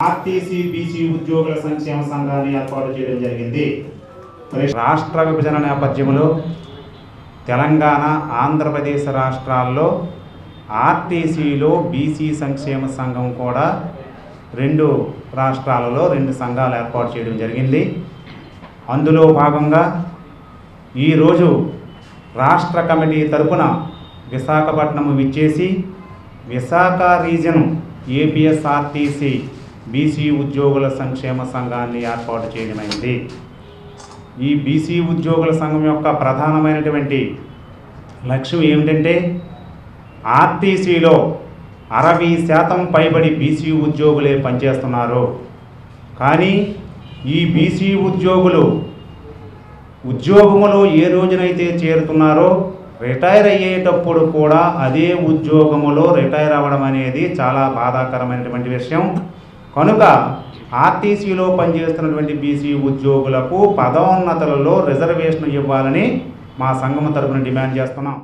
RTC BC ఉద్యోగుల సంక్షేమ సంఘాన్ని ఏర్పాటు చేయడం జరిగింది. రాష్ట్ర విభజన నేపథ్యంలో తెలంగాణ ఆంధ్రప్రదేశ్ రాష్ట్రాల్లో ఆర్టీసీలో బీసీ సంక్షేమ సంఘం కూడా రెండు రాష్ట్రాలలో రెండు సంఘాలు ఏర్పాటు చేయడం జరిగింది. అందులో భాగంగా ఈరోజు రాష్ట్ర కమిటీ తరపున విశాఖపట్నం విచ్చేసి విశాఖ రీజన్ ఏపీఎస్ఆర్టీసీ బీసీ ఉద్యోగుల సంక్షేమ సంఘాన్ని ఏర్పాటు చేయడమైంది ఈ బీసీ ఉద్యోగుల సంఘం యొక్క ప్రధానమైనటువంటి లక్ష్యం ఏమిటంటే ఆర్టీసీలో అరవై శాతం పైబడి బీసీ ఉద్యోగులే పనిచేస్తున్నారు. కానీ ఈ బీసీ ఉద్యోగులు ఉద్యోగములో ఏ రోజునైతే చేరుతున్నారో రిటైర్ అయ్యేటప్పుడు కూడా అదే ఉద్యోగములో రిటైర్ అవ్వడం అనేది చాలా బాధాకరమైనటువంటి విషయం. కనుక ఆర్టీసీలో పనిచేస్తున్నటువంటి బీసీ ఉద్యోగులకు పదోన్నతులలో రిజర్వేషన్ ఇవ్వాలని మా సంఘం తరపున డిమాండ్ చేస్తున్నాం.